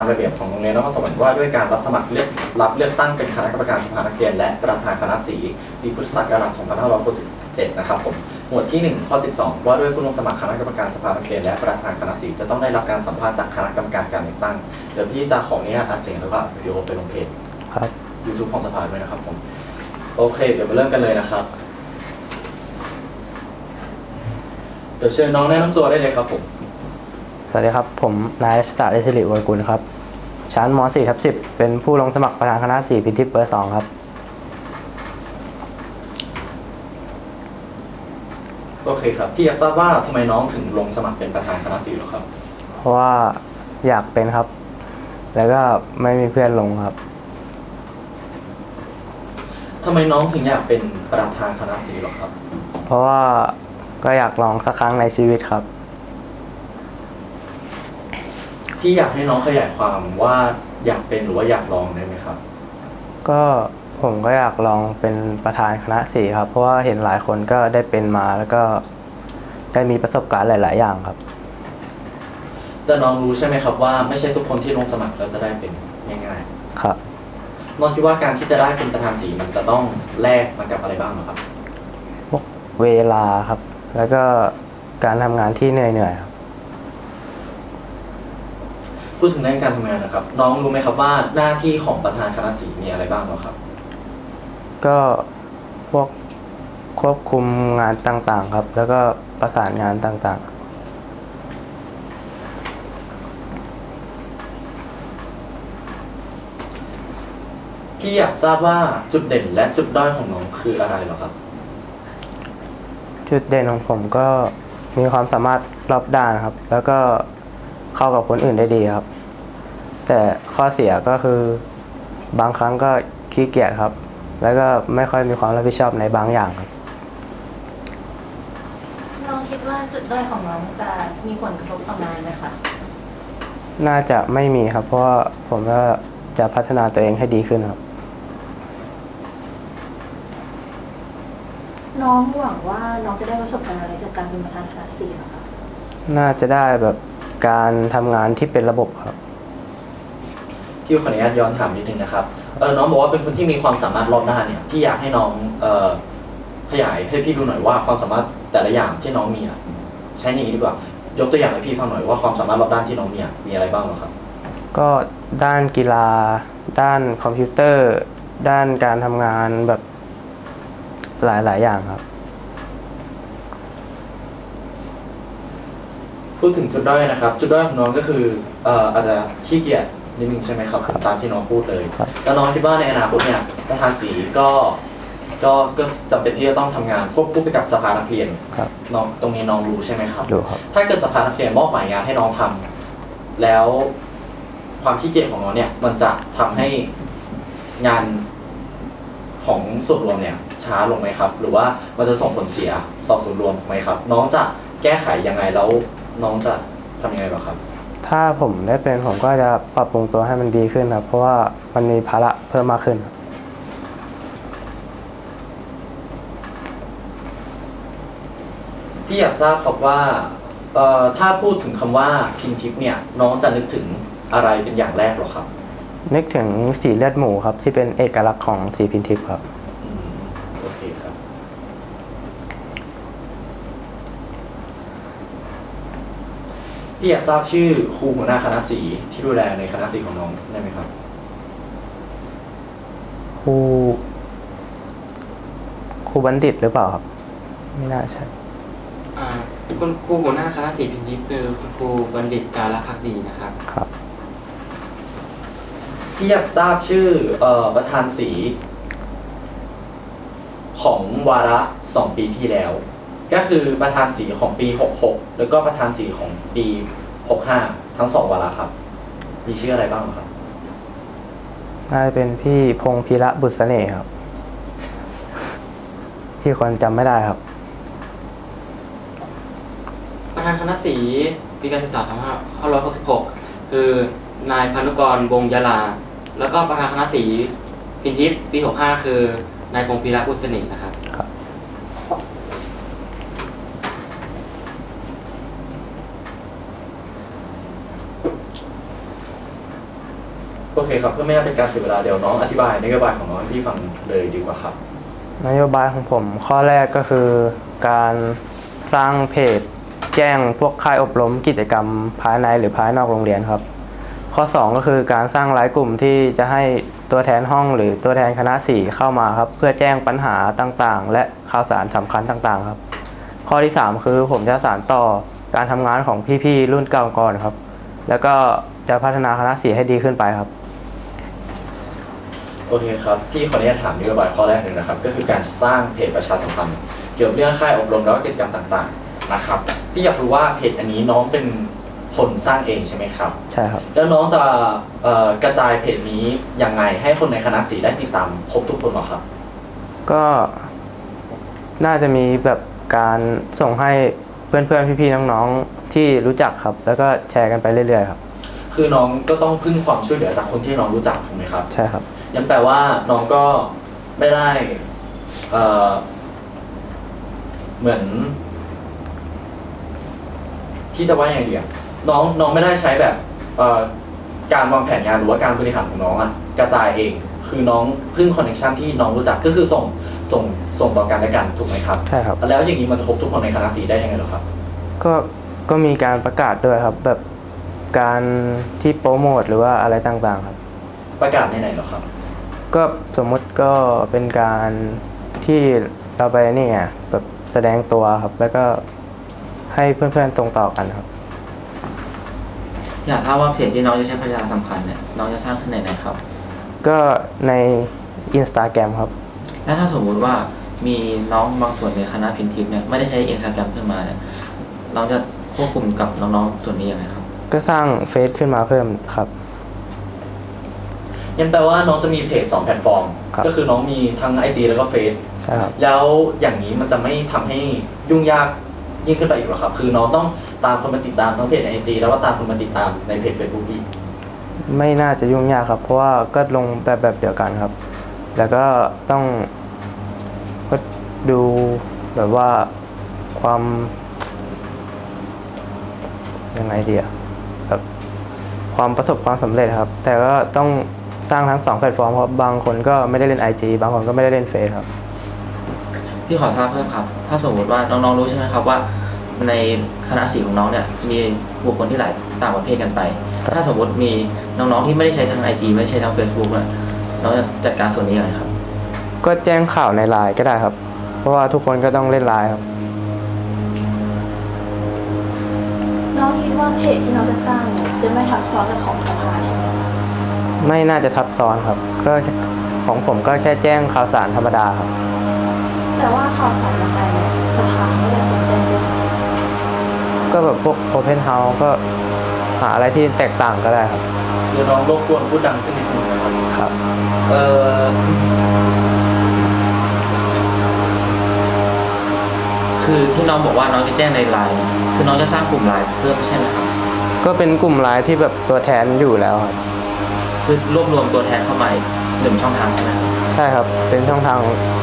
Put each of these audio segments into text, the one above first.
ตามระเบียบของโรงเรียนนครสวรรค์ว่าด้วยการรับสมัครเลือกรับเลือกตั้งเป็นคณะกรรมการสภานักเรียน และประธานคณะสีปีพุทธศักราช2567 นะครับผมหมวดที่ 1 ข้อ 12 ว่าด้วยผู้ลงสมัครคณะกรรมการสภานักเรียนและประธานคณะสีจะต้องได้รับการสัมภาษณ์จากคณะกรรมการการเลือกตั้งเดี๋ยวพี่จะขออนุญาตอัดเสียงแล้วก็วิดีโอไปลงเพจครับ YouTube ของสภาด้วยนะครับผมโอเค เดี๋ยวมาเริ่มกันเลยนะครับเดี๋ยวเชิญน้องแนะนำตัวได้เลยครับผม สวัสดีครับ ผมนายรัชตาเดชริวรกุลครับ ชั้นม .4 ทับ10 เป็นผู้ลงสมัครประธานคณะ 4 พินทิพเบอร์2ครับ โอเคครับ พี่อยากทราบว่าทำไมน้องถึงลงสมัครเป็นประธานคณะสีเหรอครับ เพราะว่าอยากเป็นครับ แล้วก็ไม่มีเพื่อนลงครับ ทำไมน้องถึงอยากเป็นประธานคณะสีเหรอครับ เพราะว่าก็อยากลองสักครั้งในชีวิตครับ พี่อยากให้น้องขยายความว่าอยากเป็นหรือว่าอยากลองได้ไหมครับ ก็ผมก็อยากลองเป็นประธานคณะสี่ครับ เพราะว่าเห็นหลายคนก็ได้เป็นมาแล้วก็ได้มีประสบการณ์หลาย ๆ อย่างครับ แต่น้องรู้ใช่ไหมครับว่าไม่ใช่ทุกคนที่ลงสมัครแล้วจะได้เป็นง่ายครับ ๆน้องคิดว่าการที่จะได้เป็นประธานสีมันจะต้องแลกมันกับอะไรบ้างเหรอครับพวกเวลาครับ แล้วก็การทำงานที่เหนื่อยๆครับ พูดถึงเรื่องการทำงานนะครับ น้องรู้ไหมครับว่าหน้าที่ของประธานคณะสีมีอะไรบ้างเหรอครับ ก็พวกควบคุมงานต่างๆครับ แล้วก็ประสานงานต่างพี่อยากทราบว่าจุดเด่นและจุดด้อยของน้องคืออะไรเหรอครับๆจุดเด่นของผมก็มีความสามารถรอบด้านครับ แล้วก็ เข้ากับคนอื่นได้ดีครับ แต่ข้อเสียก็คือบางครั้งก็ขี้เกียจครับ แล้วก็ไม่ค่อยมีความรับผิดชอบในบางอย่างครับน้องคิดว่าจุดด้อยของน้องจะมีผลกระทบต่องานไหมคะน่าจะไม่มีครับ เพราะว่าผมก็จะพัฒนาตัวเองให้ดีขึ้นครับ น้องหวังว่าน้องจะได้ประสบการณ์อะไรจากการเป็นประธานคณะสี่เหรอคะ น่าจะได้แบบ การทำงานที่เป็นระบบครับ พี่ขออนุญาตย้อนถามนิดนึงนะครับเออน้องบอกว่าเป็นคนที่มีความสามารถรอบด้านเนี่ยพี่อยากให้น้องเอ่อขยายให้พี่ดูหน่อยว่าความสามารถแต่ละอย่างที่น้องมีอะใช้ในนี้ดีกว่ายกตัวอย่างให้พี่ฟังหน่อยว่าความสามารถรอบด้านที่น้องมีอะมีอะไรบ้างเหรอครับ ก็ด้านกีฬา ด้านคอมพิวเตอร์ ด้านการทำงานแบบหลายๆ อย่างครับ พูดถึงจุดด้อยนะครับ จุดด้อยของน้องก็คือเอ่ออาจจะขี้เกียจนิดนึงใช่ไหมครับตามที่น้องพูดเลยครับ แล้วน้องคิดว่าในอนาคตเนี่ยประธานสีก็ก็ก็จำเป็นที่จะต้องทำงานควบคู่ไปกับสภานักเรียนครับน้องตรงนี้น้องรู้ใช่ไหมครับ ดูครับ ถ้าเกิดสภานักเรียนมอบหมายงานให้น้องทำแล้วความขี้เกียจของน้องเนี่ย มันจะทำให้งานของส่วนรวมเนี่ย ช้าลงไหมครับ หรือว่ามันจะส่งผลเสียต่อส่วนรวมไหมครับ น้องจะแก้ไขยังไงแล้ว น้องจะทำยังไงหรอครับ ถ้าผมได้เป็นผมก็จะปรับปรุงตัวให้มันดีขึ้นครับ เพราะว่ามันมีภาระเพิ่มมากขึ้นครับพี่อยากทราบครับว่าเอ่อถ้าพูดถึงคำว่าพินทิปเนี่ยน้องจะนึกถึงอะไรเป็นอย่างแรกหรอครับ นึกถึงสีเลือดหมูครับที่เป็นเอกลักษณ์ของสีพินทิพย์ครับ อืมโอเคครับ พี่อยากทราบชื่อครูหัวหน้าคณะสีที่ดูแลในคณะสีของน้องได้ไหมครับ ครูครูบัณฑิตหรือเปล่าครับ ไม่น่าใช่ อ่าคุณครูหัวหน้าคณะศิลป์พินทิพย์คือคุณครูบัณฑิตการละพักดีนะครับ ครับ พี่อยากทราบชื่อเอ่อประธานสีของวาระสองปีที่แล้ว ก็คือประธานสีของปี 66 แล้วก็ประธานสีของ ปี 65 ทั้งสองวาระครับ มีชื่ออะไรบ้างครับ น่าจะเป็นพี่พงษ์พีระบุตรเสน่ห์ครับ ที่คนจำไม่ได้ครับประธานคณะศิลป์ปีการศึกษา2566 คือนายพานุกรวงศ์ยาลา แล้วก็ประธานคณะศิลป์พินทิพย์ปี 65 คือนายพงศ์พีระอุตสนิทนะครับ ครับ โอ เคครับเพื่อไม่ให้เป็นการเสียเวลาเดี๋ยวน้องอธิบายนโยบายของน้องให้พี่ฟังเลยดีกว่าครับ นโยบายของผมข้อแรกก็คือการสร้างเพจแจ้งพวกค่ายอบรมกิจกรรมภายในหรือภายนอกโรงเรียนครับ ข้อ 2 ก็คือการสร้างรายกลุ่มที่จะให้ตัวแทนห้องหรือตัวแทนคณะสี่เข้ามาครับ เพื่อแจ้งปัญหาต่างๆ และข่าวสารสำคัญต่างๆ ครับ ข้อที่ 3 คือผมจะสานต่อการทำงานของพี่ๆรุ่นเก่าก่อนครับ แล้วก็จะพัฒนาคณะสี่ให้ดีขึ้นไปครับ โอเคครับ พี่ขออนุญาตถามนโยบายข้อแรกหนึ่งนะครับ ก็คือการสร้างเพจประชาสัมพันธ์ เกี่ยวกับเรื่องค่ายอบรมแล้วก็กิจกรรมต่างๆนะครับพี่อยากรู้ว่าเพจอันนี้น้องเป็นคนสร้างเองใช่ไหมครับ ใช่ครับ แล้วน้องจะเอ่อกระจายเพจนี้ยังไงให้คนในคณะสีได้ติดตามครบทุกคนเหรอครับ ก็น่าจะมีแบบการส่งให้เพื่อนๆพี่ๆน้องๆที่รู้จักครับ แล้วก็แชร์กันไปเรื่อยๆครับ คือน้องก็ต้องพึ่งความช่วยเหลือจากคนที่น้องรู้จักถูกไหมครับ ใช่ครับ ยันแปลว่าน้องก็ไม่ได้เอ่อเหมือน ที่จะว่ายังไงดีอะน้องน้องไม่ได้ใช้แบบเอ่อการวางแผนงานหรือว่าการบริหารของน้องอะกระจายเอง คือน้องพึ่งคอนเนคชันที่น้องรู้จักก็คือส่งส่งส่งต่อกันและกันถูกไหมครับ ใช่ครับ แล้วอย่างนี้มันจะครบทุกคนในคณะสีได้ยังไงเหรอครับ ก็ก็มีการประกาศด้วยครับ แบบการที่โปรโมทหรือว่าอะไรต่างๆครับ ประกาศในไหนเหรอครับ ก็สมมติก็เป็นการที่เราไปนี่ไงแบบแสดงตัวครับ แล้วก็ให้เพื่อนๆส่งต่อกันครับ อยากทราบว่าเพจที่น้องจะใช้ประชาสัมพันธ์เนี่ยน้องจะสร้างขึ้นในไหนครับ ก็ใน Instagram ครับ และถ้าสมมุติว่ามีน้องบางส่วนในคณะพินทิพย์เนี่ยไม่ได้ใช้อินสตาแกรมขึ้นมาเนี่ยน้องจะควบคุมกับน้องๆส่วนนี้ยังไงครับ ก็สร้างเฟซขึ้นมาเพิ่มครับ ยันแปลว่าน้องจะมีเพจสองแพลตฟอร์ม ครับ ก็คือน้องมีทั้ง IG แล้วก็เฟซใช่ครับ แล้วอย่างนี้มันจะไม่ทำให้ยุ่งยากยิ่งขึ้นไปอีกหรอครับ คือน้องต้องตามคนมาติดตามทั้งเพจในไอจีแล้วก็ตามคนมาติดตามในเพจ Facebook อีกไม่น่าจะยุ่งยากครับ เพราะว่าก็ลงแบบแบบเดียวกันครับ แล้วก็ต้องก็ดูแบบว่าความ ยังไงดีอะแบบความประสบความสำเร็จครับ แต่ก็ต้อง สร้างทั้งสองแพลตฟอร์มเพราะบางคนก็ไม่ได้เล่น IG บางคนก็ไม่ได้เล่นเฟซครับ พี่ขอทราบเพิ่มครับ ถ้าสมมติว่าน้องๆรู้ใช่ไหมครับว่า ในคณะสีของน้องเนี่ยมีบุคคลที่หลายต่างประเภทกันไป ครับ ถ้าสมมติมีน้องๆที่ไม่ได้ใช้ทั้ง IG ไม่ได้ใช้ทั้ง Facebook เนี่ยน้องจะจัดการส่วนนี้ยังไงครับ ก็แจ้งข่าวในไลน์ก็ได้ครับ เพราะว่าทุกคนก็ต้องเล่นไลน์ครับ น้องคิดว่าเพจที่น้องจะสร้างเนี่ยจะไม่ทับซ้อนกับของสภาใช่ไหมคะ ไม่น่าจะทับซ้อนครับ ก็ของผมก็แค่แจ้งข่าวสารธรรมดาครับ แต่ว่าข่าวสารต่างๆเนี่ยสภาไม่ได้สนใจเรื่องนี้ก็แบบพวก Open House ก็หาอะไรที่แตกต่างก็ได้ครับเดี๋ยวน้องรบกวนพูดดังขึ้นนิดนึงนะครับครับเอ่อคือที่น้องบอกว่าน้องจะแจ้งในไลน์เนี่ยคือน้องจะสร้างกลุ่มไลน์เพิ่มใช่ไหมครับก็เป็นกลุ่มไลน์ที่แบบตัวแทนอยู่แล้วครับ คือรวบรวมตัวแทนเข้ามาอีกหนึ่งช่องทางใช่ไหมครับใช่ครับ เป็นช่องทาง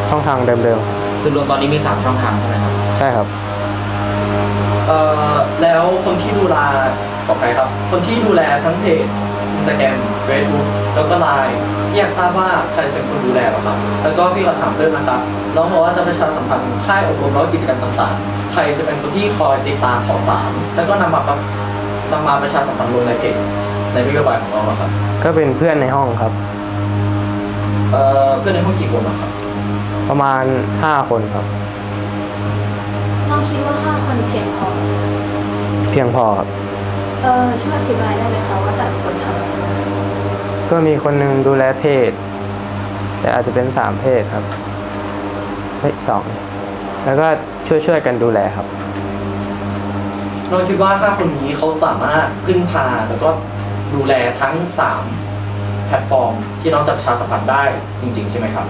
ช่องทางเดิมคือรวมตอนนี้มีสามช่องทางใช่ไหมครับ ๆ ใช่ครับ เอ่อแล้วคนที่ดูแลต่อไปครับ คนที่ดูแลทั้งเพจ Instagram Facebook แล้วก็ไลน์พี่อยากทราบว่าใครเป็นคนดูแลเหรอครับ แล้วก็พี่ขอถามเพิ่มนะครับ น้องบอกว่าจะประชาสัมพันธ์ค่ายอบรมแล้วก็กิจกรรมต่างๆ ใครจะเป็นคนที่คอยติดตามข่าวสาร แล้วก็นำมาประนำมาประชาสัมพันธ์ลงในเพจ ในนโยบายของน้องเหรอครับก็เป็นเพื่อนในห้องครับ เอ่อเพื่อนในห้องกี่คนเหรอครับประมาณ 5 คนครับ น้องคิดว่าห้าคนเพียงพอไหมเพียงพอครับ เออช่วยอธิบายได้ไหมคะว่าแต่ละคนทำอะไรบ้างก็มีคนหนึ่งดูแลเพจแต่อาจจะเป็น 3 เพจครับเฮ้ยสองแล้วก็ช่วยๆกันดูแลครับ น้องคิดว่าถ้าคนนี้เขาสามารถพึ่งพาแล้วก็ ดูแลทั้ง 3 แพลตฟอร์ม ที่น้องจะประชาสัมพันธ์ได้จริง ๆ ใช่ไหมครับ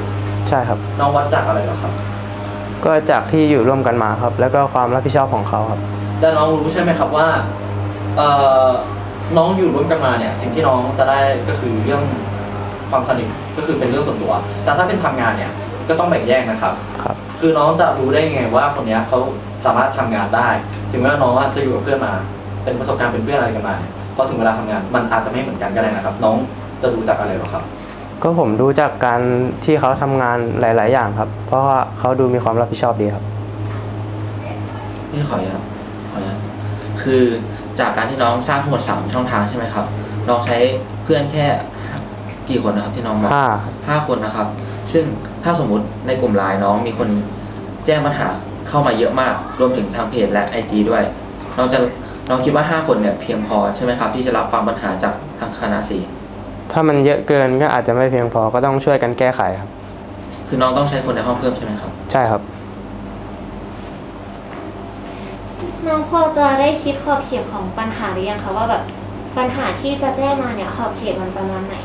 ใช่ครับ น้องวัดจากอะไรเหรอครับ ก็จากที่อยู่ร่วมกันมาครับ แล้วก็ความรับผิดชอบของเขาครับ แต่น้องรู้ใช่ไหมครับว่าเอ่อน้องอยู่ร่วมกันมาเนี่ยสิ่งที่น้องจะได้ก็คือเรื่องความสนิทก็คือเป็นเรื่องส่วนตัวแต่ถ้าเป็นทำงานเนี่ยก็ต้องแบ่งแยกนะครับ ครับ คือน้องจะรู้ได้ยังไงว่าคนเนี้ยเขาสามารถทำงานได้ ถึงแม้ว่าน้องอะจะอยู่กับเพื่อนมา เป็นประสบการณ์เป็นเพื่อนอะไรกันมาเนี่ย พอถึงเวลาทำงาน มันอาจจะไม่เหมือนกันก็ได้นะครับ น้องจะจะรู้จากอะไรเหรอครับ ก็ผมดูจากการที่เขาทำงานหลาย ๆ อย่างครับ เพราะว่าเขาดูมีความรับผิดชอบดีครับ พี่ขออนุญาตขออนุญาตคือจากการที่น้องสร้างทั้งหมดสามช่องทางใช่ไหมครับ น้องใช้เพื่อนแค่กี่คนนะครับที่น้องบอก ห้าห้าคนนะครับ ซึ่งถ้าสมมุติในกลุ่มไลน์น้องมีคนแจ้งปัญหาเข้ามาเยอะมาก รวมถึงทางเพจและ IG ด้วย น้องจะ น้องคิดว่า 5 คนเนี่ยเพียงพอใช่ไหมครับ ที่จะรับฟังปัญหาจากทางคณะสีถ้ามันเยอะเกินก็อาจจะไม่เพียงพอก็ต้องช่วยกันแก้ไขครับ คือน้องต้องใช้คนในห้องเพิ่มใช่ไหมครับ ใช่ครับ น้องพอจะได้คิดขอบเขตของปัญหาหรือยังคะว่าแบบปัญหาที่จะแจ้งมาเนี่ยขอบเขตมันประมาณไหน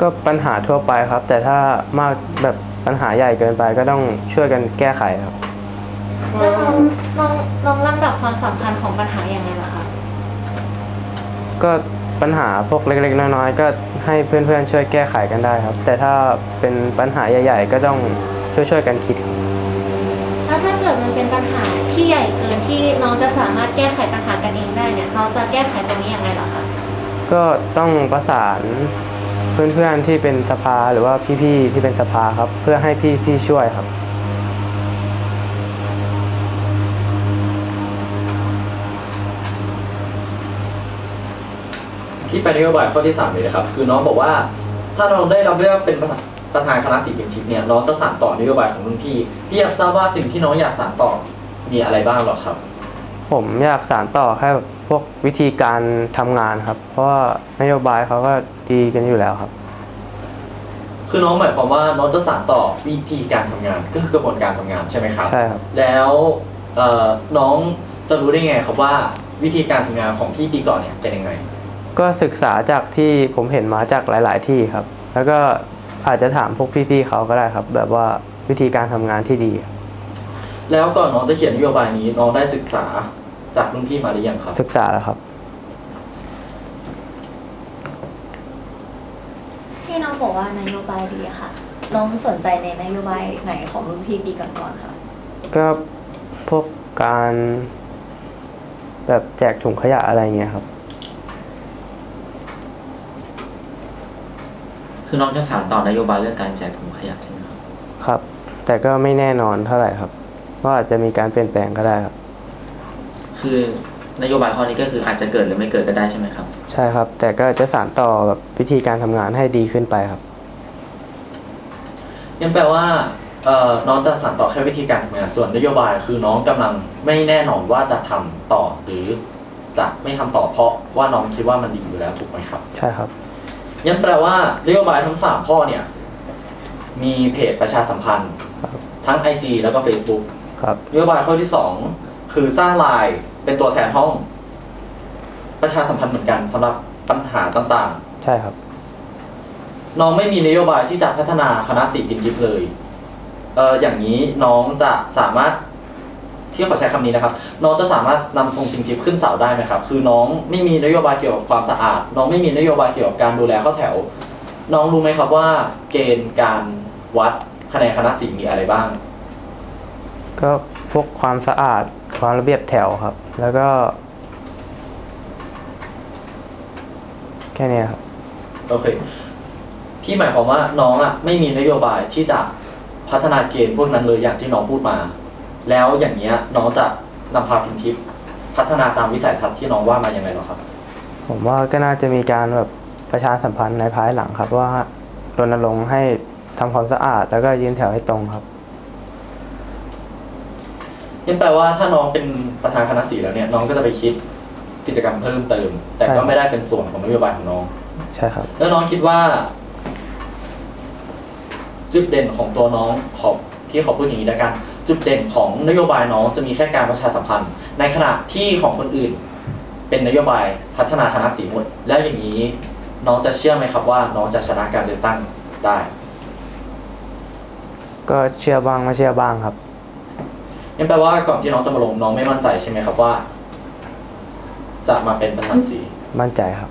ก็ปัญหาทั่วไปครับ แต่ถ้ามากแบบปัญหาใหญ่เกินไปก็ต้องช่วยกันแก้ไขครับ แล้วน้องน้องน้องลำดับความสำคัญของปัญหาอย่างไรล่ะคะก็ปัญหาพวกเล็ก ๆ น้อยๆก็ให้เพื่อนๆช่วยแก้ไขกันได้ครับ แต่ถ้าเป็นปัญหาใหญ่ ๆ ก็ต้องช่วยๆกันคิดครับแล้วถ้าเกิดมันเป็นปัญหาที่ใหญ่เกินที่น้องจะสามารถแก้ไขปัญหากันเองได้เนี่ยน้องจะแก้ไขตรงนี้อย่างไรล่ะคะก็ต้องประสานเพื่อนๆที่เป็นสภาหรือว่าพี่ๆที่เป็นสภาครับ เพื่อให้พี่ๆช่วยครับ ที่ไปนโยบายข้อที่ 3 เลยนะครับ คือน้องบอกว่าถ้าน้องได้รับเลือกเป็นประธานประธานคณะศิลปินทิพย์เนี่ยน้องจะสานต่อนโยบายของรุ่นพี่พี่อยากทราบว่าสิ่งที่น้องอยากสานต่อมีอะไรบ้างหรอครับ ผมอยากสานต่อแค่แบบพวกวิธีการทำงานครับ เพราะว่านโยบายเขาก็ดีกันอยู่แล้วครับ คือน้องหมายความว่าน้องจะสานต่อวิธีการทำงานก็คือกระบวนการทำงานใช่ไหมครับ ใช่ครับ แล้วเอ่อน้องจะรู้ได้ไงครับว่าวิธีการทำงานของพี่ปีก่อนเนี่ยเป็นยังไง ก็ศึกษาจากที่ผมเห็นมาจากหลาย ๆ ที่ครับ แล้วก็อาจจะถามพวกพี่ๆเขาก็ได้ครับ แบบว่าวิธีการทำงานที่ดี แล้วก่อนน้องจะเขียนนโยบายนี้น้องได้ศึกษาจากรุ่นพี่มาหรือยังครับ ศึกษาแล้วครับ ที่น้องบอกว่านโยบายดีอะค่ะ น้องสนใจในนโยบายไหนของรุ่นพี่ปีก่อนๆคะก็พวกการ แบบแจกถุงขยะอะไรเงี้ยครับ คือน้องจะสานต่อนโยบายเรื่องการแจกถุงขยะใช่ไหมครับครับ แต่ก็ไม่แน่นอนเท่าไหร่ครับว่าอาจจะมีการเปลี่ยนแปลงก็ได้ครับ คือนโยบายข้อนี้ก็คืออาจจะเกิดหรือไม่เกิดก็ได้ใช่ไหมครับ ใช่ครับ แต่ก็จะสานต่อแบบวิธีการทำงานให้ดีขึ้นไปครับนั่นแปลว่าเอ่อน้องจะสานต่อแค่วิธีการทำงานส่วนนโยบายคือน้องกำลังไม่แน่นอนว่าจะทำต่อหรือจะไม่ทำต่อเพราะว่าน้องคิดว่ามันดีอยู่แล้วถูกไหมครับ ใช่ครับ ยันแปลว่านโยบายทั้งสามข้อเนี่ย มีเพจประชาสัมพันธ์ ทั้ง IG แล้วก็ Facebook ครับ นโยบายข้อที่สองคือสร้างไลน์เป็นตัวแทนห้อง ประชาสัมพันธ์เหมือนกันสำหรับปัญหาต่างใช่ครับ ๆ น้องไม่มีนโยบายที่จะพัฒนาคณะศิลปินทิพย์เลยเอออย่างนี้น้องจะสามารถ ที่ขอใช้คำนี้นะครับ น้องจะสามารถนำธงพิมพ์ทิพย์ขึ้นเสาได้ไหมครับ คือน้องไม่มีนโยบายเกี่ยวกับความสะอาด น้องไม่มีนโยบายเกี่ยวกับการดูแลเข้าแถว น้องรู้ไหมครับว่า เกณฑ์การวัดคะแนนคณะศิลป์มีอะไรบ้าง ก็พวกความสะอาดความระเบียบแถวครับ แล้วก็ แค่เนี้ยครับโอเคพี่หมายความว่าน้องอะไม่มีนโยบายที่จะพัฒนาเกณฑ์พวกนั้นเลยอย่างที่น้องพูดมา แล้วอย่างเงี้ยน้องจะนำพาพิมพ์ทิพย์พัฒนาตามวิสัยทัศน์ที่น้องว่ามายังไงหรอครับ ผมว่าก็น่าจะมีการแบบประชาสัมพันธ์ในภายหลังครับว่ารณรงค์ให้ทำความสะอาดแล้วก็ยืนแถวให้ตรงครับนั่นแปลว่าถ้าน้องเป็นประธานคณะศิลป์แล้วเนี่ยน้องก็จะไปคิดกิจกรรมเพิ่มเติม แต่ก็ใช่ ไม่ได้เป็นส่วนของนโยบายของน้อง ใช่ครับ แล้วน้องคิดว่า จุดเด่นของตัวน้องขอพี่ขอพูดอย่างนี้แล้วกัน จุดเด่นของนโยบายน้องจะมีแค่การประชาสัมพันธ์ ในขณะที่ของคนอื่น เป็นนโยบายพัฒนาคณะสีหมดแล้วอย่างนี้น้องจะเชื่อไหมครับว่า น้องจะชนะการเลือกตั้งได้ ก็เชื่อบ้างไม่เชื่อบ้างครับนั่นแปลว่าก่อนที่น้องจะมาลงน้องไม่มั่นใจใช่ไหมครับว่า จะมาเป็นประธานสีมั่นใจครับ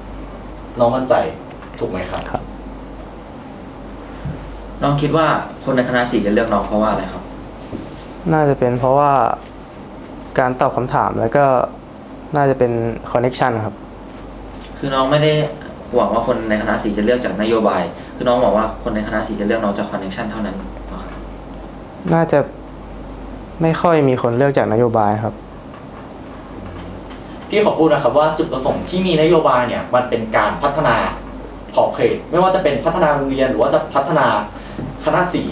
น้องมั่นใจถูกไหมครับครับน้องคิดว่าคนในคณะสีจะเลือกน้องเพราะว่าอะไรครับ น่าจะเป็นเพราะว่าการตอบคำถามแล้วก็น่าจะเป็นคอนเน็ชันครับ คือน้องไม่ได้หวังว่าคนในคณะสีจะเลือกจากนโยบาย คือน้องบอกว่าคนในคณะสีจะเลือกน้องจากคอนเนคชันเท่านั้นเหรอครับน่าจะไม่ค่อยมีคนเลือกจากนโยบายครับ พี่ขอพูดนะครับว่าจุดประสงค์ที่มีนโยบายเนี่ยมันเป็นการพัฒนาขอบเขตไม่ว่าจะเป็นพัฒนาโรงเรียนหรือว่าจะพัฒนาคณะสี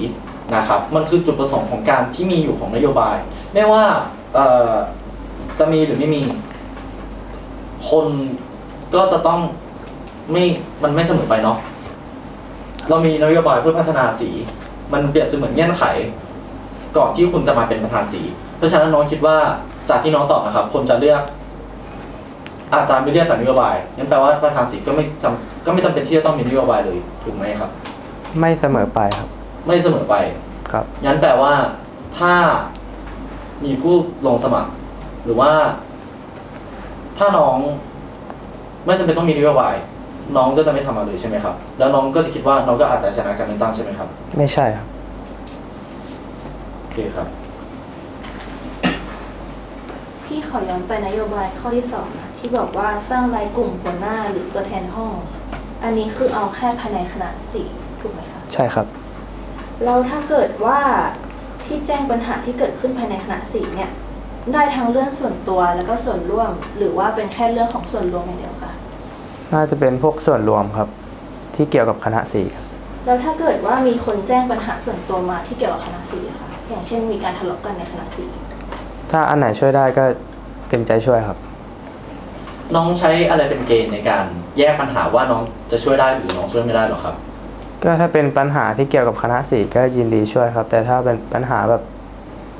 นะครับมันคือจุดประสงค์ของการที่มีอยู่ของนโยบาย ไม่ว่าจะมีหรือไม่มี คนก็จะต้องไม่มันไม่เสมอไปเนาะเรามีนโยบายเพื่อพัฒนาสี มันเปรียบเสมือนเงื่อนไข ก่อนที่คุณจะมาเป็นประธานสี เพราะฉะนั้นน้องคิดว่าจากที่น้องตอบนะครับ คนจะเลือก อาจารย์ไม่เลือกจากนโยบายนั่นแปลว่าประธานสีก็ไม่จำก็ไม่จำเป็นที่จะต้องมีนโยบายเลยถูกไหมครับ ไม่เสมอไปครับ ไม่เสมอไปครับ งั้นแปลว่า ถ้ามีผู้ลงสมัคร หรือว่า ถ้าน้อง ไม่จำเป็นต้องมีนโยบายน้องก็จะไม่ทำมาเลยใช่ไหมครับ แล้วน้องก็จะคิดว่าน้องก็อาจจะชนะการเลือกตั้งใช่ไหมครับไม่ใช่ครับ โอเคครับ พี่ขอย้อนไปนโยบายข้อที่สองนะที่บอกว่าสร้างรายกลุ่มหัวหน้าหรือตัวแทนห้อง อันนี้คือเอาแค่ภายในคณะสี่ถูกไหมคะ ใช่ครับ แล้วถ้าเกิดว่าที่แจ้งปัญหาที่เกิดขึ้นภายในคณะสี่เนี่ยได้ทั้งเรื่องส่วนตัวแล้วก็ส่วนร่วม หรือว่าเป็นแค่เรื่องของส่วนรวมอย่างเดียวคะน่าจะเป็นพวกส่วนรวมครับ ที่เกี่ยวกับคณะสีครับแล้วถ้าเกิดว่ามีคนแจ้งปัญหาส่วนตัวมาที่เกี่ยวกับคณะสี่อะค่ะอย่างเช่นมีการทะเลาะกันในคณะสี่ถ้าอันไหนช่วยได้ก็เต็มใจช่วยครับ น้องใช้อะไรเป็นเกณฑ์ในการแยกปัญหาว่าน้องจะช่วยได้หรือน้องช่วยไม่ได้หรอครับ ก็ถ้าเป็นปัญหาที่เกี่ยวกับคณะสีก็ยินดีช่วยครับ แต่ถ้าเป็นปัญหาแบบ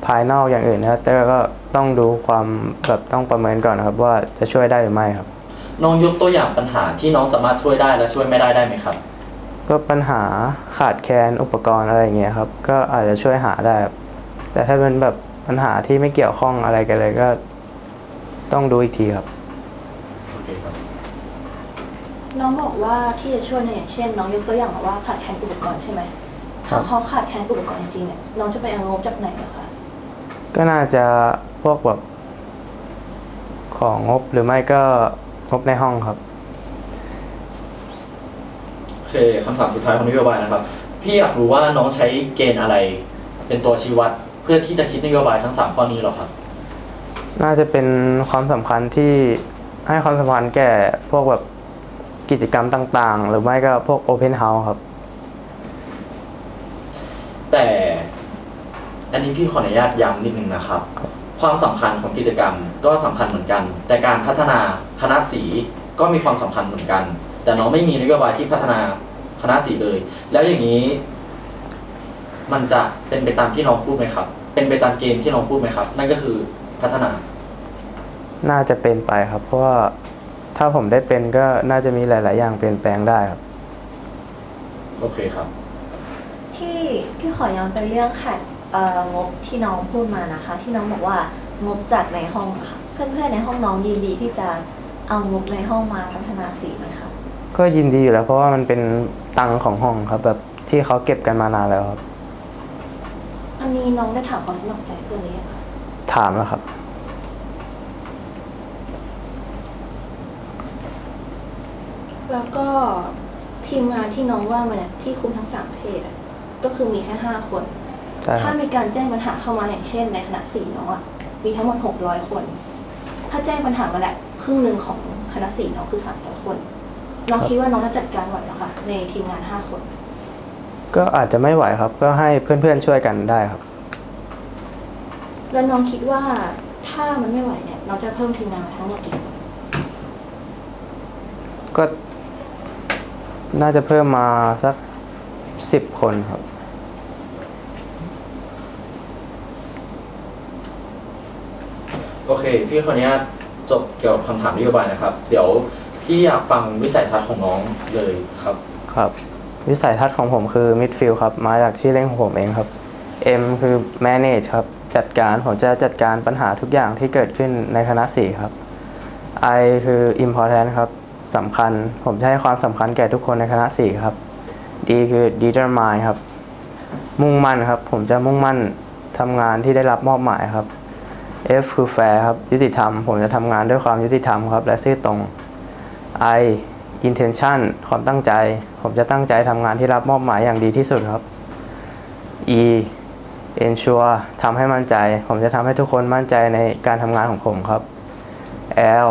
ภายนอกอย่างอื่นนะครับแต่ก็ต้องดูความแบบต้องประเมินก่อนนะครับ ว่าจะช่วยได้หรือไม่ครับ น้องยกตัวอย่างปัญหาที่น้องสามารถช่วยได้และช่วยไม่ได้ได้ไหมครับ ก็ปัญหาขาดแคลนอุปกรณ์อะไรอย่างเงี้ยครับ ก็อาจจะช่วยหาได้ครับแต่ถ้าเป็นแบบปัญหาที่ไม่เกี่ยวข้องอะไรกันเลยก็ ต้องดูอีกทีครับ โอเคครับ น้องบอกว่าที่จะช่วยเนี่ยอย่างเช่น น้องยกตัวอย่างมาว่าขาดแคลนอุปกรณ์ใช่ไหมครัถ้าบ เขาขาดแคลนอุปกรณ์จริงๆเนี่ยน้องจะไปเอางบจากไหนอะคะก็น่าจะพวกแบบของงบหรือไม่ก็งบในห้องครับ โอเคคำถามสุดท้ายของนโยบายนะครับ พี่อยากรู้ว่าน้องใช้เกณฑ์อะไร เป็นตัวชี้วัดเพื่อที่จะคิดนโยบายทั้ง 3 ข้อนี้หรอครับ น่าจะเป็นความสำคัญที่ให้ความสำคัญแก่พวกแบบ กิจกรรมต่างๆ หรือไม่ก็พวก Open House ครับ แต่อันนี้พี่ขออนุญาตย้ำนิดนึงนะครับ ความสำคัญของกิจกรรมก็สำคัญเหมือนกัน แต่การพัฒนาคณะสีก็มีความสำคัญเหมือนกัน แต่น้องไม่มีนโยบายที่พัฒนาคณะสีเลย แล้วอย่างนี้ มันจะเป็นไปตามที่น้องพูดไหมครับ เป็นไปตามเกณฑ์ที่น้องพูดไหมครับ นั่นก็คือพัฒนา น่าจะเป็นไปครับ เพราะว่า ถ้าผมได้เป็นก็น่าจะมีหลาย ๆ อย่างเปลี่ยนแปลงได้ครับ โอเคครับ ที่พี่ขอย้อนไปเรื่องขาดเอ่องบที่น้องพูดมานะคะ ที่น้องบอกว่างบจากในห้องอะค่ะเพื่อนๆในห้องน้องยินดีที่จะเอางบในห้องมาพัฒนาสีไหมคะก็ยินดีอยู่แล้ว เพราะว่ามันเป็นตังค์ของห้องครับ แบบที่เขาเก็บกันมานานแล้วครับ อันนี้น้องได้ถามความสมัครใจเพื่อนหรือยังคะถามแล้วครับ แล้วก็ทีมงานที่น้องว่ามาเนี่ยที่คุมทั้งสามประเทศอะก็คือมีแค่ห้าคน ใช่คถ้ารับ มีการแจ้งปัญหาเข้ามาอย่างเช่น ในคณะสี่น้องอะมีทั้งหมดหกร้อยคน ถ้าแจ้งปัญหามาแหละครึ่งหนึ่งของคณะสี่น้องคือสามร้อยคน น้องคิดว่าน้องจะจัดการไหวแล้วค่ะในทีมงานห้าคน ก็อาจจะไม่ไหวครับ ก็ให้เพื่อนๆช่วยกันได้ครับ แล้วน้องคิดว่าถ้ามันไม่ไหวเนี่ยน้องจะเพิ่มทีมงานมาทั้งหมดกี่คนก็ น่าจะเพิ่มมาสักสิบคนครับ โอเค พี่ขออนุญาตจบเกี่ยวกับคำถามนโยบายนะครับ เดี๋ยวพี่อยากฟังวิสัยทัศน์ของน้องเลยครับ ครับ วิสัยทัศน์ของผมคือ midfield ครับ มาจากชื่อเล่นของผมเองครับ M คือ manage ครับ จัดการ ผมจะจัดการปัญหาทุกอย่างที่เกิดขึ้นในคณะสี่ครับ I คือ important ครับ สำคัญ ผมจะให้ความสำคัญแก่ทุกคนในคณะสี่ครับ D คือ determine ครับ มุ่งมั่นครับ ผมจะมุ่งมั่นทำงานที่ได้รับมอบหมายครับ F คือ fair ครับ ยุติธรรม ผมจะทำงานด้วยความยุติธรรมครับ และซื่อตรง I intention ความตั้งใจ ผมจะตั้งใจทำงานที่รับมอบหมายอย่างดีที่สุดครับ E ensure ทำให้มั่นใจ ผมจะทำให้ทุกคนมั่นใจในการทำงานของผมครับ L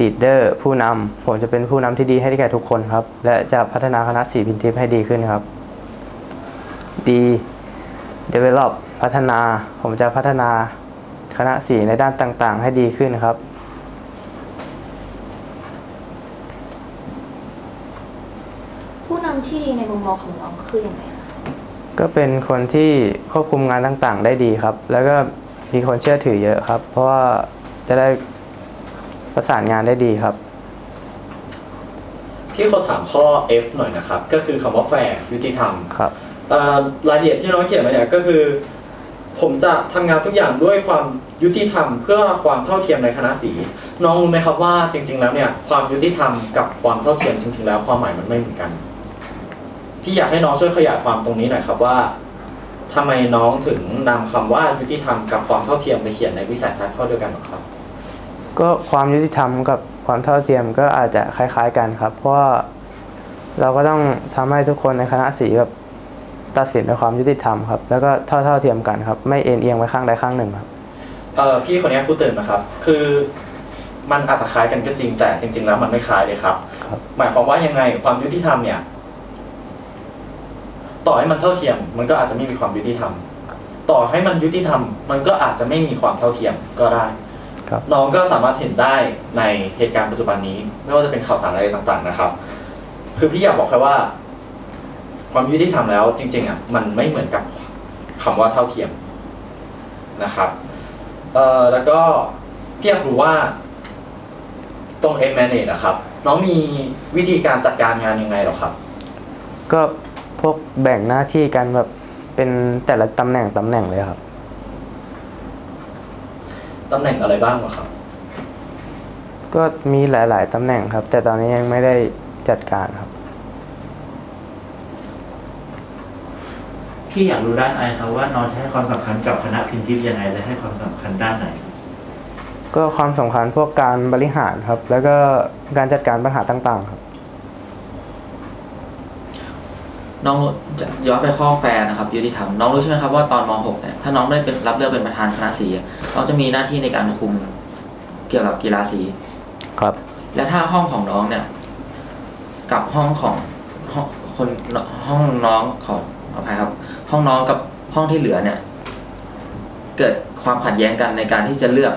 leader ผู้นำผมจะเป็นผู้นำที่ดีให้แก่ทุกคนครับ และจะพัฒนาคณะสีพินทิพย์ให้ดีขึ้นครับ D develop พัฒนา ผมจะพัฒนาคณะสีในด้านต่างๆ ให้ดีขึ้นครับ ผู้นำที่ดีในมุมมองของน้องคือยังไงคะก็เป็นคนที่ควบคุมงานต่างๆ ได้ดีครับ แล้วก็มีคนเชื่อถือเยอะครับ เพราะว่าจะได้ ประสานงานได้ดีครับ พี่ขอถามข้อ F หน่อยนะครับ ก็คือคำว่าแฟร์ยุติธรรมครับเอ่อรายละเอียดที่น้องเขียนมาเนี่ยก็คือ ผมจะทำงานทุกอย่างด้วยความยุติธรรม เพื่อความเท่าเทียมในคณะสีน้องรู้ไหมครับว่าจริง ๆ แล้วเนี่ยความยุติธรรมกับความเท่าเทียมจริง ๆ แล้วความหมายมันไม่เหมือนกัน พี่อยากให้น้องช่วยขยายความตรงนี้หน่อยครับว่าทำไมน้องถึงนำคำว่ายุติธรรมกับความเท่าเทียมไปเขียนในวิสัยทัศน์ข้อเดียวกันหรอครับ ก็ความยุติธรรมกับความเท่าเทียมก็อาจจะคล้าย ๆกันครับ เพราะว่าเราก็ต้องทำให้ทุกคนในคณะสีแบบตัดสินด้วยความยุติธรรมครับ แล้วก็เท่าเท่าๆเทียมกันครับ ไม่เอ็นเอียงไปข้างใดข้างหนึ่งครับเอ่อพี่คนนี้พูดเตือนนะครับ คือมันอาจจะคล้ายกันก็จริงแต่จริง ๆ แล้วมันไม่คล้ายเลยครับครับ หมายความว่ายังไงความยุติธรรมเนี่ย ต่อให้มันเท่าเทียม มันก็อาจจะไม่มีความยุติธรรม ต่อให้มันยุติธรรม มันก็อาจจะไม่มีความเท่าเทียมก็ได้ ครับ น้องก็สามารถเห็นได้ในเหตุการณ์ปัจจุบันนี้ ไม่ว่าจะเป็นข่าวสารอะไรต่างๆนะครับ คือพี่อยากบอกแค่ว่า ความยุติธรรมแล้ว จริง ๆอะมันไม่เหมือนกับคำว่าเท่าเทียมนะครับเอ่อแล้วก็พี่อยากรู้ว่าตรง M manage นะครับ น้องมีวิธีการจัดการงานยังไงหรอครับ ก็พวกแบ่งหน้าที่กันแบบเป็นแต่ละตำแหน่งตำแหน่งเลยครับ ตำแหน่งอะไรบ้างหรอครับ ก็มีหลาย ๆตำแหน่งครับ แต่ตอนนี้ยังไม่ได้จัดการครับ พี่อยากรู้ด้านไอครับว่าน้องจะให้ความสำคัญกับคณะพิมพ์ทิพย์ยังไงและให้ความสำคัญด้านไหน ก็ความสำคัญพวกการบริหารครับ แล้วก็การจัดการปัญหาต่าง ๆ ครับ น้องจะย้อนไปข้อแฟร์นะครับยุติธรรมน้องรู้ใช่ไหมครับว่าตอนม .6 เนี่ยถ้าน้องได้เป็นรับเลือกเป็นประธานคณะสีอะน้องจะมีหน้าที่ในการคุมเกี่ยวกับกีฬาสี ครับ และถ้าห้องของน้องเนี่ย กับห้องของห้องคนห้องน้องขออภัยครับ ห้องน้องกับห้องที่เหลือเนี่ย เกิดความขัดแย้งกันในการที่จะเลือก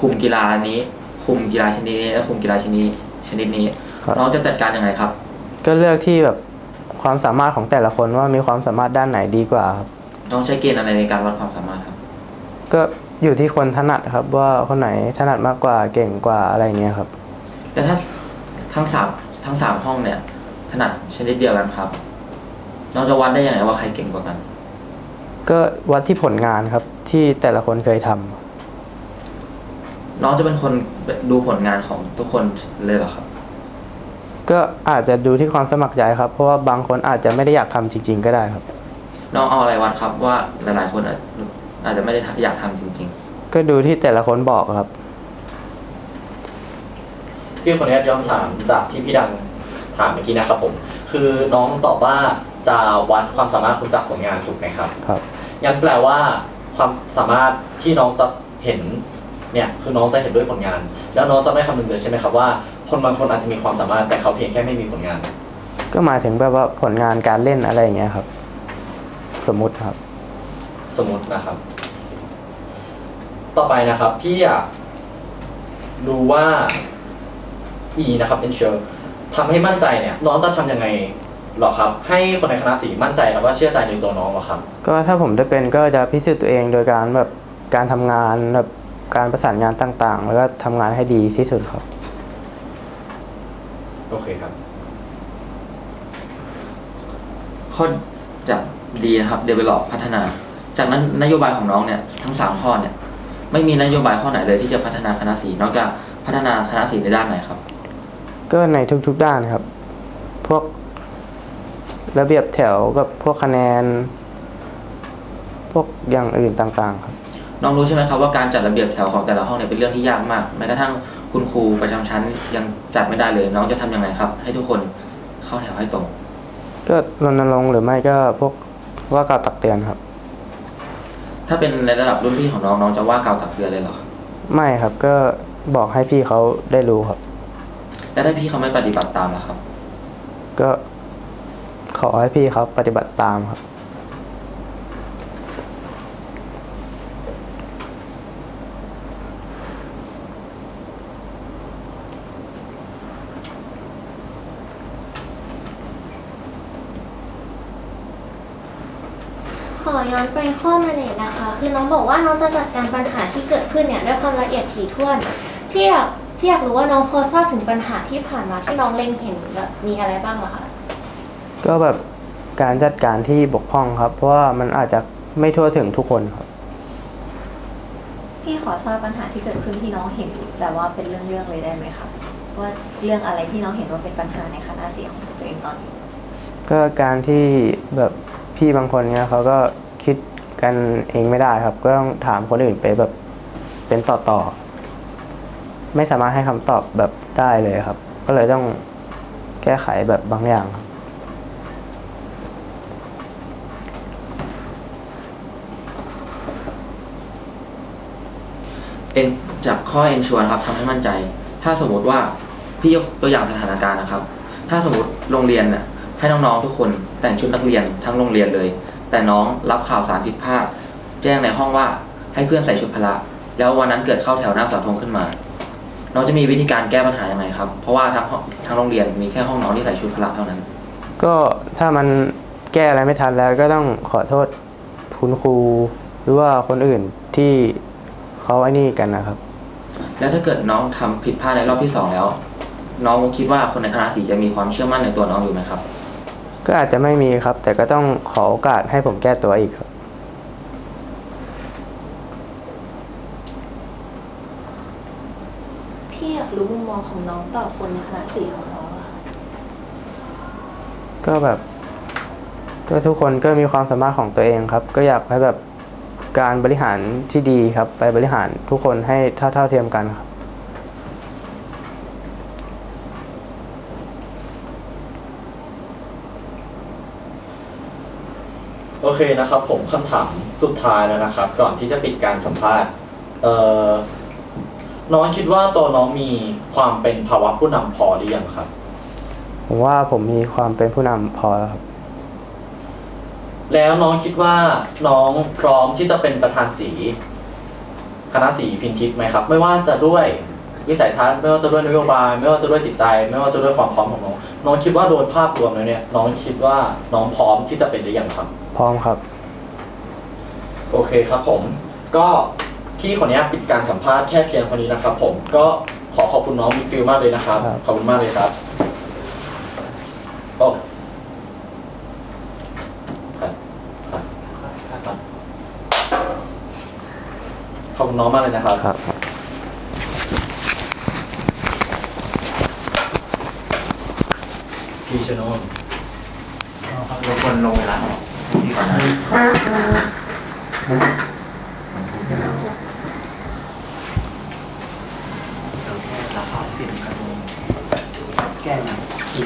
คุมกีฬานี้ คุมกีฬาชนิดนี้และคุมกีฬาชนิดชนิดนี้ครับน้องจะจัดการยังไงครับ ก็เลือกที่แบบ ความสามารถของแต่ละคนว่ามีความสามารถด้านไหนดีกว่าครับน้องใช้เกณฑ์อะไรในการวัดความสามารถครับ ก็อยู่ที่คนถนัดครับว่าคนไหนถนัดมากกว่าเก่งกว่าอะไรเงี้ยครับ แต่ถ้าทั้งสามทั้งสามห้องเนี่ย ถนัดชนิดเดียวกันครับ น้องจะวัดได้ยังไงว่าใครเก่งกว่ากัน ก็วัดที่ผลงานครับที่แต่ละคนเคยทำน้องจะเป็นคนดูผลงานของทุกคนเลยเหรอครับ ก็อาจจะดูที่ความสมัครใจครับ เพราะว่าบางคนอาจจะไม่ได้อยากทำจริง ๆ ก็ได้ครับ น้องเอาอะไรวัดครับว่าหลายๆคนอาจอาจจะไม่ได้อยากทำจริง ก็ดูที่แต่ละคนบอกครับ พี่คนนี้ย้อนถามจากที่พี่ดังถามเมื่อกี้นะครับผม คือน้องตอบว่าจะวัดความสามารถคุณจากผลงานถูกไหมครับครับยันแปลว่าความสามารถที่น้องจะเห็นเนี่ยคือน้องจะเห็นด้วยผลงาน แล้วน้องจะไม่คำนึงเลยใช่ไหมครับว่า คนบางคนอาจจะมีความสามารถแต่เขาเพียงแค่ไม่มีผลงาน ก็หมายถึงแบบว่าผลงานการเล่นอะไรอย่างเงี้ยครับ สมมุติครับ สมมตินะครับ ต่อไปนะครับ พี่อยากรู้ว่า E นะครับ ensure ทำให้มั่นใจเนี่ย น้องจะทำยังไงหรอครับ ให้คนในคณะสีมั่นใจแล้วก็เชื่อใจในตัวน้องหรอครับ ก็ถ้าผมได้เป็นก็จะพิสูจน์ตัวเองโดยการแบบการทำงานแบบการประสานงานต่างๆ แล้วก็ทำงานให้ดีที่สุดครับ โอเคครับๆข้อจะดีนะครับ develop พัฒนา จากนั้นนโยบายของน้องเนี่ยทั้งสามข้อเนี่ย ไม่มีนโยบายข้อไหนเลยที่จะพัฒนาคณะสีนอกจากพัฒนาคณะสีในด้านไหนครับ ก็ในทุกๆด้านครับ พวกระเบียบแถวกับพวกคะแนน พวกอย่างอื่นต่างๆครับ น้องรู้ใช่ไหมครับว่าการจัดระเบียบแถวของแต่ละห้องเนี่ยเป็นเรื่องที่ยากมากแม้กระทั่ง คุณครูประจำชั้นยังจัดไม่ได้เลย น้องจะทำยังไงครับ ให้ทุกคนเข้าแถวให้ตรง ก็รณรงค์หรือไม่ก็พวกว่ากล่าวตักเตือนครับ ถ้าเป็นในระดับรุ่นพี่ของน้องน้องจะว่ากล่าวตักเตือนเลยเหรอไม่ครับก็บอกให้พี่เขาได้รู้ครับ แล้วถ้าพี่เขาไม่ปฏิบัติตามล่ะครับ ก็ขอให้พี่เขาปฏิบัติตามครับ ย้อนไปข้อมาหน่อยนะคะ คือน้องบอกว่าน้องจะจัดการปัญหาที่เกิดขึ้นเนี่ยด้วยความละเอียดถี่ถ้วนพี่อยากพี่อยากรู้ว่าน้องพอทราบถึงปัญหาที่ผ่านมาที่น้องเล็งเห็นแบบมีอะไรบ้างเหรอคะก็แบบการจัดการที่บกพร่องครับ เพราะว่ามันอาจจะไม่ทั่วถึงทุกคนครับ พี่ขอทราบปัญหาที่เกิดขึ้นที่น้องเห็นแบบว่าเป็นเรื่องๆเลยได้ไหมคะว่าเรื่องอะไรที่น้องเห็นว่าเป็นปัญหาในคณะเสียของตัวเองตอนนี้ก็การที่แบบพี่บางคนเนี่ยเขาก็ คิดกันเองไม่ได้ครับ ก็ต้องถามคนอื่นไปแบบเป็นต่อต่อๆไม่สามารถให้คำตอบแบบได้เลยครับ ก็เลยต้องแก้ไขแบบบางอย่างครับเอ็นจากข้อเอนชวนครับทำให้มั่นใจ ถ้าสมมติว่าพี่ยกตัวอย่างสถานการณ์นะครับ ถ้าสมมติโรงเรียนน่ะให้น้องๆทุกคนแต่งชุดนักเรียนทั้งโรงเรียนเลย แต่น้องรับข่าวสารผิดพลาด แจ้งในห้องว่าให้เพื่อนใส่ชุดพละ แล้ววันนั้นเกิดเข้าแถวหน้าเสาธงขึ้นมา น้องจะมีวิธีการแก้ปัญหายังไงครับ เพราะว่าทั้งห้องทั้งโรงเรียนมีแค่ห้องน้องที่ใส่ชุดพละเท่านั้น ก็ถ้ามันแก้อะไรไม่ทันแล้วก็ต้องขอโทษคุณครูหรือว่าคนอื่นที่เขาไอ้นี่กันนะครับ แล้วถ้าเกิดน้องทำผิดพลาดในรอบที่สองแล้ว น้องคิดว่าคนในคณะสีจะมีความเชื่อมั่นในตัวน้องอยู่ไหมครับ ก็อาจจะไม่มีครับ แต่ก็ต้องขอโอกาสให้ผมแก้ตัวอีกครับ พี่อยากรู้มุมมองของน้องต่อคนในคณะสี่ของน้องอะค่ะก็แบบ ก็ทุกคนก็มีความสามารถของตัวเองครับ ก็อยากให้แบบการบริหารที่ดีครับ ไปบริหารทุกคนให้เท่าเท่าเทียมกันครับ อเคนะครับผมคำถามสุดท้ายแล้วนะครับ ก่อนที่จะปิดการสัมภาษณ์เอ่อน้องคิดว่าตัวน้องมีความเป็นภาวะผู้นำพอหรือยังครับ ผมว่าผมมีความเป็นผู้นำพอแล้วครับ แล้วน้องคิดว่าน้องพร้อมที่จะเป็นประธานสีคณะสีพินทิพย์ไหมครับ ไม่ว่าจะด้วยวิสัยทัศน์ไม่ว่าจะด้วยนโยบาย ไม่ว่าจะด้วยจิตใจ ไม่ว่าจะด้วยความพร้อมของน้องน้องคิดว่าโดยภาพรวมแล้วเนี่ยน้องคิดว่าน้องพร้อมที่จะเป็นหรือยังครับ พร้อมครับ โอเคครับผม ก็พี่ขออนุญาตปิดการสัมภาษณ์แค่เพียงเท่านี้นะครับ ผมก็ขอขอบคุณน้องมิกฟิลมากเลยนะครับ ครับ ขอบคุณมากเลยครับโอ้ครับครับครับขอบคุณน้องมากเลยนะครับ ครับ พี่ชโนนรบกวนลงเวลาที่ก่อน น